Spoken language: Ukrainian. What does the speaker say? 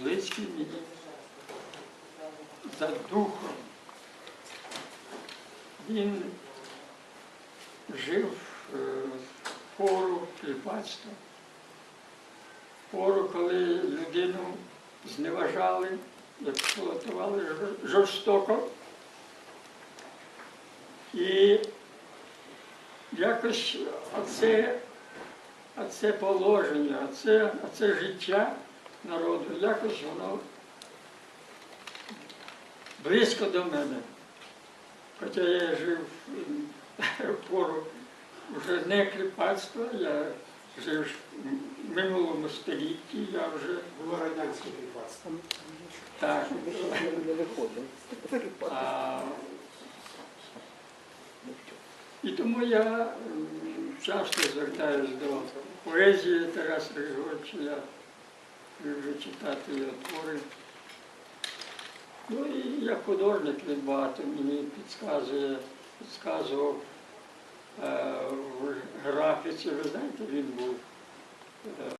близький мені за духом. Він жив е, в пору кріпацтва, в пору, коли людину зневажали, експлуатували жорстоко. І якось оце, оце положення, оце, оце життя народу, якось воно близько до мене. Хоча я жив в пору вже не кріпацтва, я жив в минулому столітті, я вже Було радянське кріпацтво. так. Не виходить. А, і тому я часто звертаюся до поезії Тараса Григоровича, я люблю читати його твори. Ну і як художник він багато мені підказує, підказував е, в графіці, ви знаєте, він був е,